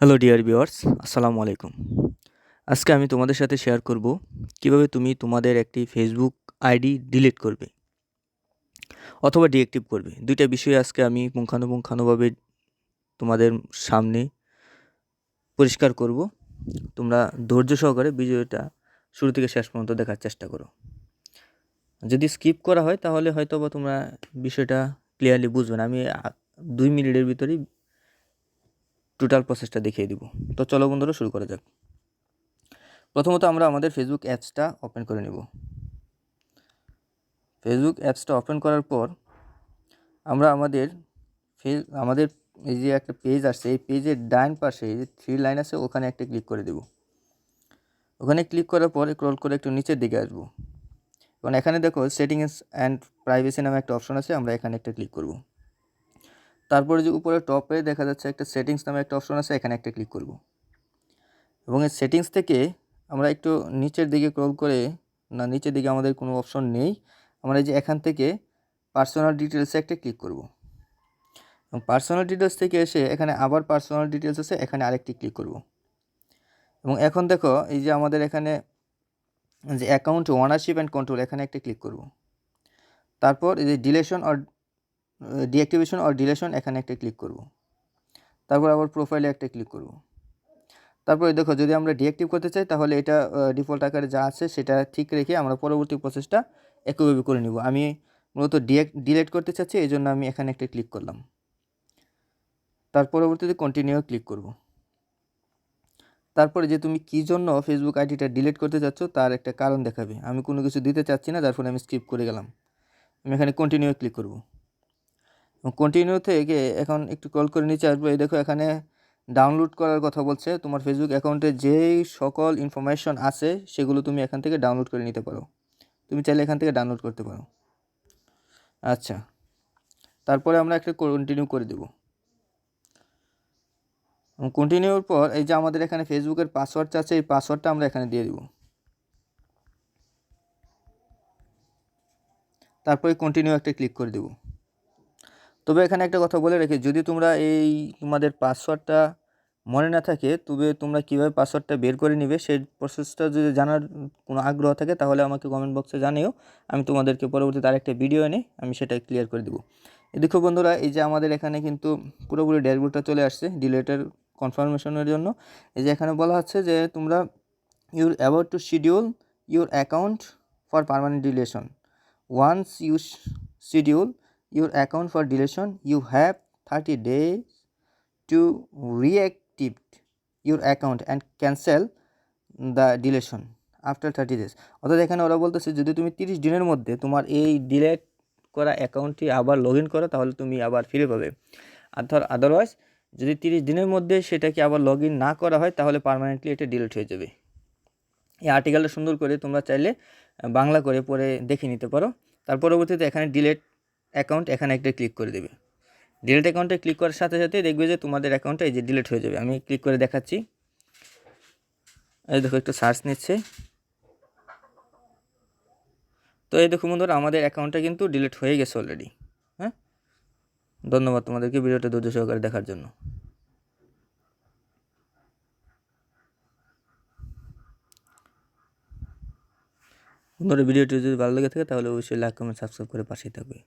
Hello dear viewers আসসালামু আলাইকুম। আজকে আমি তোমাদের সাথে শেয়ার করব কীভাবে তুমি তোমাদের একটি ফেসবুক আইডি ডিলিট করবে অথবা ডিঅ্যাক্টিভ করবে। দুইটা বিষয় আজকে আমি পুঙ্খানুপুঙ্খানুভাবে তোমাদের সামনে পরিষ্কার করব। তোমরা ধৈর্য সহকারে ভিডিওটা শুরু থেকে শেষ পর্যন্ত দেখার চেষ্টা করো। যদি স্কিপ করা হয় তাহলে হয়তো বা তোমরা বিষয়টা ক্লিয়ারলি বুঝবে না। আমি দুই মিনিটের ভিতরেই টোটাল প্রসেসটা দেখিয়ে দিব। তো চলো বন্ধুরা, শুরু করা যাক। প্রথমত আমরা আমাদের ফেসবুক অ্যাপসটা ওপেন করে নেব। ফেসবুক অ্যাপসটা ওপেন করার পর আমরা আমাদের ফে আমাদের এই যে একটা পেজ আসছে, এই পেজের ডান পাশে এই যে থ্রি লাইন আছে, ওখানে একটা ক্লিক করে দেব। ওখানে ক্লিক করার পর ক্রল করে একটু নিচের দিকে আসব। এবং এখানে দেখো সেটিংস অ্যান্ড প্রাইভেসি নামে একটা অপশন আছে, আমরা এখানে একটা ক্লিক করব। তারপরে যে উপরে টপে দেখা যাচ্ছে একটা সেটিংস নামে একটা অপশন আছে, এখানে একটা ক্লিক করব। এবং এই সেটিংস থেকে আমরা একটু নিচের দিকে ক্রল করে, না, নিচের দিকে আমাদের কোনো অপশন নেই, আমরা এই যে এখান থেকে পার্সোনাল ডিটেলসে একটা ক্লিক করব। এবং পার্সোনাল ডিটেলস থেকে এসে এখানে আবার পার্সোনাল ডিটেলস আছে, এখানে আরেকটি ক্লিক করব। এবং এখন দেখো, এই যে আমাদের এখানে যে অ্যাকাউন্ট ওনারশিপ অ্যান্ড কন্ট্রোল এখানে একটা ক্লিক করব। তারপর এই যে deletion or deactivation or deletion এখানে একটা ক্লিক করব। তারপর আবার প্রোফাইলে একটা ক্লিক করব। তারপরে দেখো, যদি আমরা ডিঅ্যাক্টিভ করতে চাই, তাহলে এটা ডিফল্ট আকারে যা আছে সেটা ঠিক রেখে আমরা পরবর্তী প্রসেসটা একইভাবে করে নিব। আমি মূলত ডিলেট করতে চাচ্ছি, এই জন্য আমি এখানে একটা ক্লিক করলাম। তার পরবর্তীতে কন্টিনিউ ক্লিক করব। তারপরে যে তুমি কী জন্য ফেসবুক আইডিটা ডিলিট করতে চাচ্ছ, তার একটা কারণ দেখাবে। আমি কোনো কিছু দিতে চাচ্ছি না, যার ফলে আমি স্কিপ করে গেলাম। আমি এখানে কন্টিনিউ ক্লিক করব। কন্টিনিউ থেকে এখন একটু কল করে নিচে আসব। এই দেখো এখানে ডাউনলোড করার কথা বলছে। তোমার ফেসবুক অ্যাকাউন্টে যেই সকল ইনফরমেশন আছে, সেগুলো তুমি এখান থেকে ডাউনলোড করে নিতে পারো। তুমি চাইলে এখান থেকে ডাউনলোড করতে পারো। আচ্ছা। তারপরে আমরা একটা কন্টিনিউ করে দেব। কন্টিনিউর পর এই যে আমাদের এখানে ফেসবুকের পাসওয়ার্ড আছে এই পাসওয়ার্ডটা আমরা এখানে দিয়ে দিব। তারপরে কন্টিনিউ একটা ক্লিক করে দেব। তবে এখানে একটা কথা বলে রেখে, যদি তোমরা এই তোমাদের পাসওয়ার্ডটা মনে না থাকে, তবে তোমরা কীভাবে পাসওয়ার্ডটা বের করে নিবে সেই প্রসেসটা যদি জানার কোনো আগ্রহ থাকে, তাহলে আমাকে কমেন্ট বক্সে জানিও। আমি তোমাদেরকে পরবর্তীতে আরেকটা ভিডিও এনে আমি সেটা ক্লিয়ার করে দেবো। দেখো বন্ধুরা, এই যে আমাদের এখানে কিন্তু পুরোপুরি ড্যাশবোর্ডটা চলে আসছে ডিলেটের কনফার্মেশনের জন্য। এই যে এখানে বলা হচ্ছে যে তোমরা you're about to schedule your account for permanent deletion once you schedule your account for deletion, you have 30 days to reactivate your account and cancel the deletion after 30 days. অর্থাৎ এখানে ওরা বলতেছে, যদি তুমি তিরিশ দিনের মধ্যে তোমার এই ডিলেট করা অ্যাকাউন্টটি আবার লগ ইন করো, তাহলে তুমি আবার ফিরে পাবে। আর ধর আদারওয়াইজ যদি তিরিশ দিনের মধ্যে সেটাকে আবার লগ ইন না করা হয়, তাহলে পারমানেন্টলি এটা ডিলিট হয়ে যাবে। এই আর্টিকেলটা সুন্দর করে তোমরা চাইলে বাংলা করে পরে দেখে নিতে পারো। তার পরবর্তীতে এখানে ডিলেট অ্যাকাউন্ট এখানে একটা ক্লিক করে দেবে। ডিলেট অ্যাকাউন্টে ক্লিক করার সাথে সাথে দেখবে যে তোমাদের অ্যাকাউন্টটা এই যে ডিলিট হয়ে যাবে। আমি ক্লিক করে দেখাচ্ছি। এই দেখো, একটু সার্চ নিচ্ছে। তো এই দেখো বন্ধুরা, আমাদের অ্যাকাউন্টটা কিন্তু ডিলিট হয়ে গেছে অলরেডি হ্যাঁ? ধন্যবাদ তোমাদেরকে ভিডিওটা ধৈর্য সহকারে দেখার জন্য। বন্ধুরা, ভিডিওটি যদি ভালো লেগে থাকে তাহলে অবশ্যই লাইক, কমেন্ট, সাবস্ক্রাইব করে পাশেই থাকবে।